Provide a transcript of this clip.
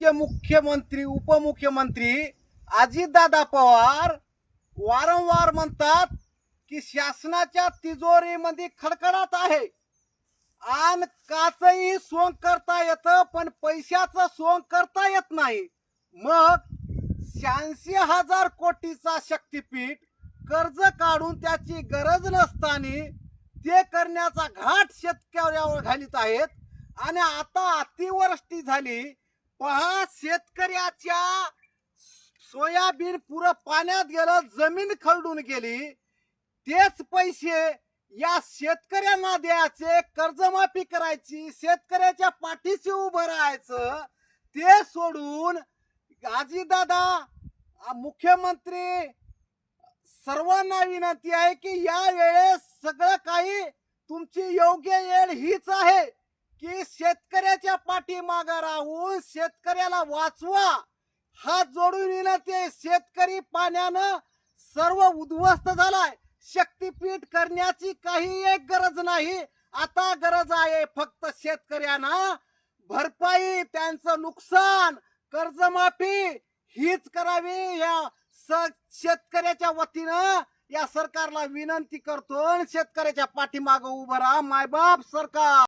राज्याचे मुख्यमंत्री उपमुख्यमंत्री अजितदादा पवार वारंवार म्हणतात की शासनाच्या तिजोरीमध्ये खडखडाट आहे. आणि काचही सोंग करता येतं पण पैशाचं सोंग करता येत नाही. मग शहाऐंशी हजार कोटीचा शक्तीपीठ कर्ज काढून त्याची गरज नसताना ते करण्याचा घाट शेतकऱ्यावर घालीत आहेत. आणि आता अतिवृष्टी झाली पहा शेतकऱ्याच्या सोयाबीन पुरं पाण्यात गेलं जमीन खरडून गेली. तेच पैसे या शेतकऱ्यांना द्यायचे कर्जमाफी करायची शेतकऱ्याच्या पाठीशी उभं राहायचं ते सोडून आजीदादा मुख्यमंत्री सर्वांना विनंती आहे की या वेळेस सगळं काही तुमची योग्य येळ हीच आहे. पाठीमाग राहून शेतकऱ्याला वाचवा. हात जोडून विनंती ते शेतकरी पाण्यानं सर्व उद्ध्वस्त झालाय. शक्तीपीठ करण्याची काही एक गरज नाही. आता गरज आहे फक्त शेतकऱ्यांना. भरपाई त्यांचं नुकसान कर्जमाफी हीच करावी. या स- शेतकऱ्याच्या वतीनं या सरकारला विनंती करतो आणि शेतकऱ्याच्या पाठीमाग उभं राहा. मायबाप सरकार!